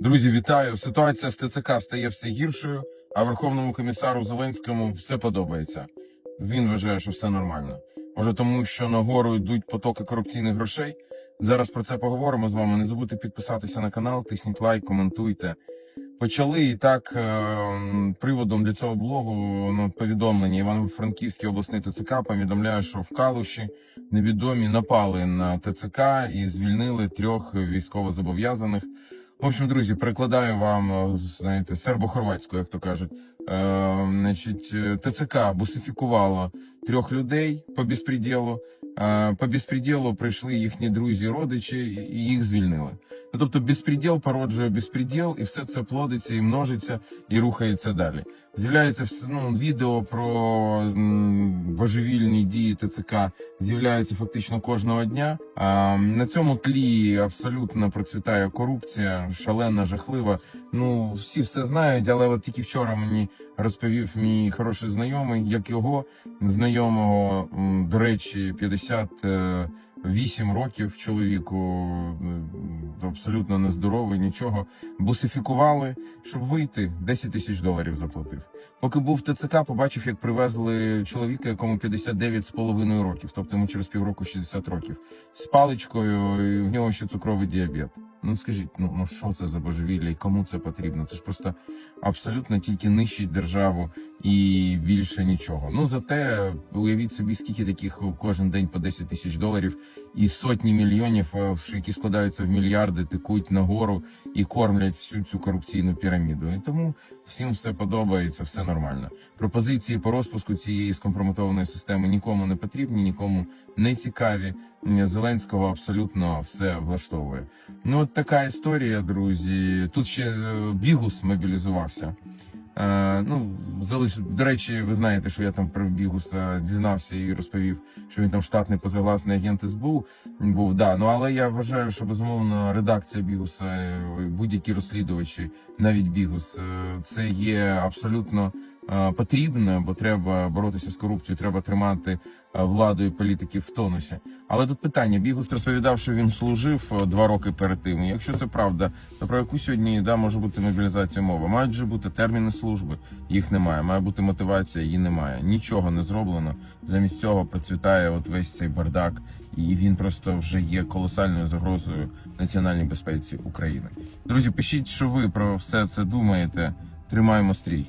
Друзі, вітаю! Ситуація з ТЦК стає все гіршою, а Верховному комісару Зеленському все подобається. Він вважає, що все нормально. Може, тому що нагору йдуть потоки корупційних грошей. Зараз про це поговоримо з вами. Не забудьте підписатися на канал, тисніть лайк, коментуйте. Почали і так е, приводом для цього блогу ну, повідомлення Івано-Франківський обласний ТЦК повідомляє, що в Калуші невідомі напали на ТЦК і звільнили трьох військовозобов'язаних. В общем, друзі, перекладаю вам, е, знаєте, сербо-хорватську, як то кажуть. Е, значить, е, ТЦК бусифікувало трьох людей по безпреділу. Е, по безпреділу прийшли їхні друзі, родичі, і їх звільнили. Ну, тобто, безпреділ породжує безпреділ, і все це плодиться і множиться і рухається далі. З'являється ну, відео про божевільні дії ТЦК, з'являються фактично кожного дня. А, на цьому тлі абсолютно процвітає корупція, шалена, жахлива. Ну всі все знають, але от тільки вчора мені розповів мій хороший знайомий, як його знайомого, до речі, 58 років чоловіку, м, абсолютно нездоровий, нічого. Бусифікували, щоб вийти, 10 тисяч доларів заплатив. Поки був в ТЦК, побачив, як привезли чоловіка, якому 59 з половиною років, тобто йому через півроку 60 років, з паличкою, і в нього ще цукровий діабет. Ну скажіть, ну, ну що це за божевілля і кому це потрібно? Це ж просто абсолютно тільки нищить державу і більше нічого. Ну зате уявіть собі, скільки таких кожен день по 10 тисяч доларів і сотні мільйонів, е, які складаються в мільярди, тикуть нагору і кормлять всю цю корупційну піраміду. І тому всім все подобається, все нормально. Пропозиції по розпуску цієї скомпрометованої системи нікому не потрібні, нікому не цікаві. Зеленського абсолютно все влаштовує. Ну от така історія, друзі. Тут ще е, Бігус мобілізувався. Е, ну, залиш... До речі, ви знаєте, що я там про Бігуса дізнався і розповів, що він там штатний позагласний агент СБУ був. Да. Ну але я вважаю, що безумовно редакція Бігуса, будь-які розслідувачі, навіть Бігус, це є абсолютно е, потрібно, бо треба боротися з корупцією, треба тримати е, владу і політиків в тонусі. Але тут питання: Бігус розповідав, що він служив е, два роки перед тим. Якщо це правда, то про яку сьогодні да може бути мобілізація мова? Мають же бути терміни служби, їх немає. Має бути мотивація, її немає. Нічого не зроблено. Замість цього процвітає от весь цей бардак, і він просто вже є колосальною загрозою національній безпеці України. Друзі, пишіть, що ви про все це думаєте. Тримаємо стрій.